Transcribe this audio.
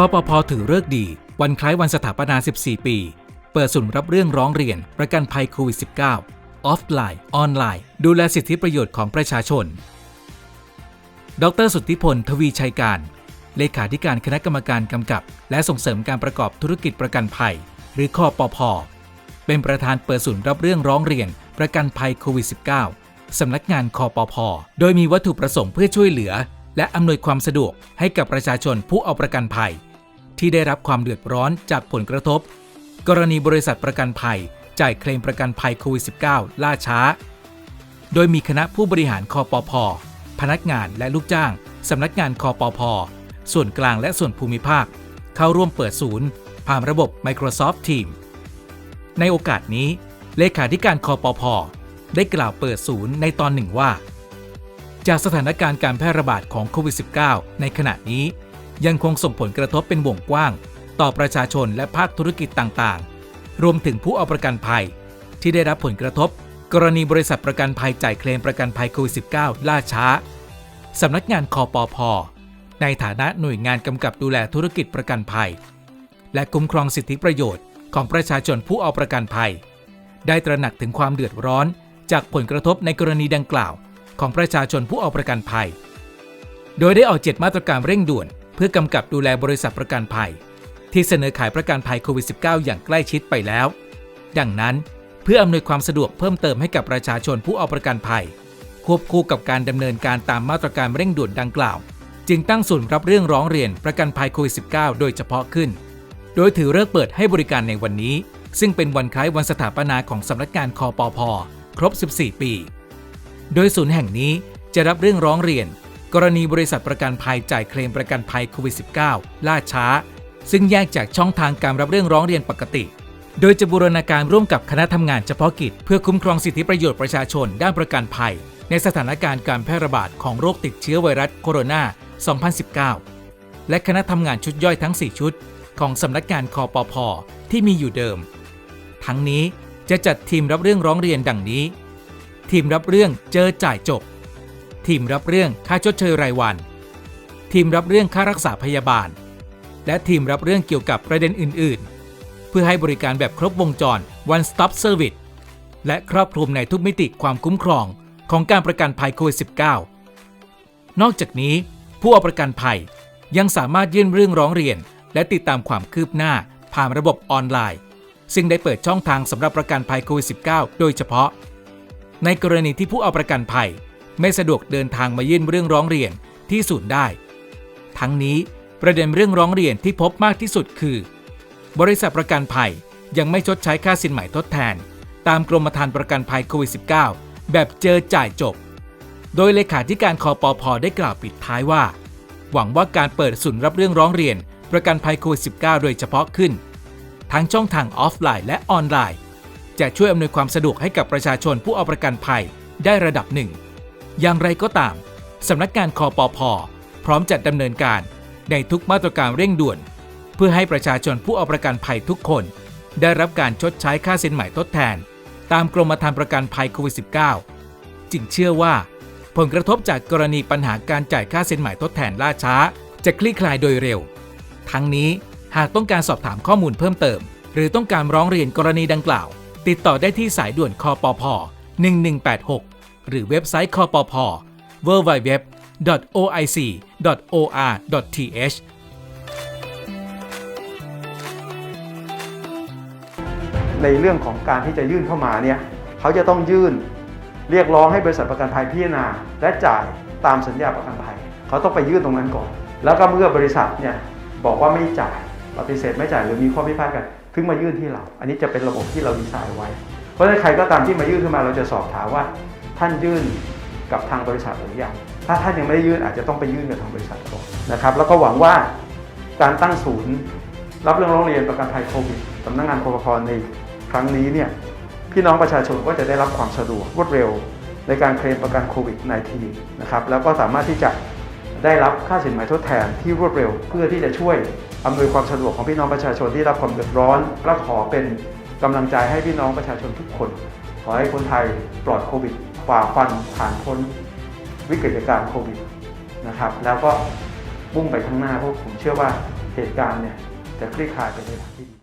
คอปพถือเลิกดี วันคล้ายวันสถาปนา 14 ปี เปิดศูนย์รับเรื่องร้องเรียน ประกันภัยโควิด -19 ออฟไลน์ ออนไลน์ ดูแลสิทธิประโยชน์ของประชาชน ดรสุทธิพล ทวีชัยการ เลขาธิการคณะกรรมการกำกับ และส่งเสริมการประกอบธุรกิจประกันภัย หรือคอปพเป็นประธานเปิดศูนย์รับเรื่องร้องเรียน ประกันภัยโควิด -19 สำนักงานคอปพโดยมีวัตถุประสงค์เพื่อช่วยเหลือ และอำนวยความสะดวกให้กับประชาชนผู้เอาประกันภัย ที่ได้รับความเดือดร้อนจากผลกระทบ กรณีบริษัทประกันภัย จ่ายเคลมประกันภัยโควิด -19 ล่าช้า โดยมีคณะผู้บริหารคอปพพนักงานและลูกจ้าง สำนักงานคอปพส่วนกลางและส่วนภูมิภาค เข้าร่วมเปิดศูนย์ ผ่านระบบ Microsoft Teams ในโอกาสนี้ เลขาธิการคอปพได้กล่าวเปิดศูนย์ในตอนหนึ่งว่า จากสถานการณ์การแพร่ระบาดของโควิด -19 ในขณะนี้ ยังคงส่งผลกระทบเป็นวงกว้าง ต่อประชาชนและภาคธุรกิจต่างๆ รวมถึงผู้เอาประกันภัย ที่ได้รับผลกระทบ กรณีบริษัทประกันภัยจ่ายเคลมประกันภัยโควิด -19 ล่าช้า สำนักงานคอปพอในฐานะหน่วยงานกำกับดูแลธุรกิจประกันภัย และคุ้มครองสิทธิประโยชน์ของประชาชนผู้เอาประกันภัย ได้ตระหนักถึงความเดือดร้อน จากผลกระทบในกรณีดังกล่าว ของประชาชนผู้เอาประกันภัย โดยได้ออกเจ็ดมาตรการเร่งด่วน เพื่อกำกับดูแลบริษัทประกันภัย ที่เสนอขายประกันภัยโควิด -19 อย่างใกล้ชิดไปแล้ว ดังนั้นเพื่ออำนวยความสะดวกเพิ่มเติมให้กับประชาชนผู้เอาประกันภัย ควบคู่กับการดำเนินการตามมาตรการเร่งด่วนดังกล่าว จึงตั้งศูนย์รับเรื่องร้องเรียนประกันภัยโควิด -19 โดยเฉพาะขึ้น โดยถือเลิกเปิดให้บริการในวันนี้ ซึ่งเป็นวันคล้ายวันสถาปนาของสำนักงานคอปพอครบ 14 ปี โดยศูนย์แห่งนี้จะรับเรื่องร้องเรียน กรณีบริษัทประกันภัยจ่ายเคลมประกันภัยโควิด -19 ล่าช้า ซึ่งแยกจากช่องทางการรับเรื่องร้องเรียนปกติ โดยจะบูรณาการร่วมกับคณะทำงานเฉพาะกิจ เพื่อคุ้มครองสิทธิประโยชน์ประชาชนด้านประกันภัย ในสถานการณ์การแพร่ระบาดของโรคติดเชื้อไวรัสโคโรนา 2019 และคณะทำงานชุดย่อยทั้ง 4 ชุด ของสำนักงานคอปพที่มีอยู่เดิม ทั้งนี้จะจัดทีมรับเรื่องร้องเรียนดังนี้ ทีมรับเรื่องเจอจ่ายจบ ทีมรับเรื่องค่าชดเชยรายวัน ทีมรับเรื่องค่ารักษาพยาบาล และทีมรับเรื่องเกี่ยวกับประเด็นอื่น ๆ เพื่อให้บริการแบบครบวงจร one stop service และครอบคลุมในทุกมิติความคุ้มครองของการประกันภัยโควิด -19 นอกจากนี้ ผู้เอาประกันภัยยังสามารถยื่นเรื่องร้องเรียน และติดตามความคืบหน้าผ่านระบบออนไลน์ ซึ่งได้เปิดช่องทางสำหรับประกันภัยโควิด -19 โดยเฉพาะ ในกรณีที่ผู้เอาประกันภัย ไม่สะดวกเดินทางมายื่นเรื่องร้องเรียนที่ศูนย์ได้ ทั้งนี้ประเด็นเรื่องร้องเรียนที่พบมากที่สุดคือ บริษัทประกันภัยยังไม่ชดใช้ค่าสินใหม่ทดแทน ตามกรมธรรม์ประกันภัยโควิด -19 แบบเจอจ่ายจบ โดยเลขาธิการคอปพได้กล่าวปิดท้ายว่า หวังว่าการเปิดศูนย์รับเรื่องร้องเรียน ประกันภัยโควิด -19 โดยเฉพาะขึ้น ทั้งช่องทางออฟไลน์และออนไลน์ จะช่วยอำนวยความสะดวกให้กับประชาชนผู้เอาประกันภัยได้ระดับหนึ่ง อย่างไรก็ตาม สำนักงานคอปพพร้อมจัดดำเนินการในทุกมาตรการเร่งด่วน เพื่อให้ประชาชนผู้เอาประกันภัยทุกคน ได้รับการชดใช้ค่าสินใหม่ทดแทน ตามกรมธรรม์ประกันภัยโควิด -19 จึงเชื่อว่า ผลกระทบจากกรณีปัญหาการจ่ายค่าสินใหม่ทดแทนล่าช้า จะคลี่คลายโดยเร็ว ทั้งนี้หากต้องการสอบถามข้อมูลเพิ่มเติม หรือต้องการร้องเรียนกรณีดังกล่าว ติดต่อได้ที่สายด่วนคอปพ1186 หรือเว็บไซต์คอปพ www.oic.or.th ในเรื่องของการที่จะยื่นเข้ามาเนี่ยเขาจะต้องยื่นเรียกร้องให้บริษัทประกันภัยพิจารณา และจ่ายตามสัญญาประกันภัย เขาต้องไปยื่นตรงนั้นก่อน แล้วก็เมื่อบริษัทเนี่ยบอกว่าไม่จ่ายปฏิเสธไม่จ่ายหรือมีข้อพิพาทกัน ถึงมายื่นที่เรา อันนี้จะเป็นระบบที่เราดีไซน์ไว้ เพราะฉะนั้นใครก็ตามที่มายื่นขึ้นมาเราจะสอบถามว่า ท่านยื่นกับทางบริษัทหรือยังถ้าท่านยังไม่ได้ยื่นอาจจะต้องไปยื่นกับทางบริษัทก่อนนะครับ แล้วก็หวังว่าการตั้งศูนย์ รับเรื่องร้องเรียนประกันภัยโควิดสำนักงานคอปพในครั้งนี้เนี่ยพี่น้องประชาชนก็จะได้รับความสะดวกรวดเร็วในการเคลมประกันโควิด -19 นะครับแล้วก็สามารถที่จะได้รับค่าสินไหมทดแทนที่รวดเร็ว เพื่อที่จะช่วยอำนวยความสะดวกของพี่น้องประชาชนที่รับความเดือดร้อนและขอเป็นกำลังใจให้พี่น้องประชาชนทุกคน ขอให้คนไทยปลอดโควิด ฝ่าฟันผ่านพ้นวิกฤตการณ์โควิดนะครับ แล้วก็มุ่งไปข้างหน้าเพราะผมเชื่อว่าเหตุการณ์เนี่ยจะคลี่คลายไปได้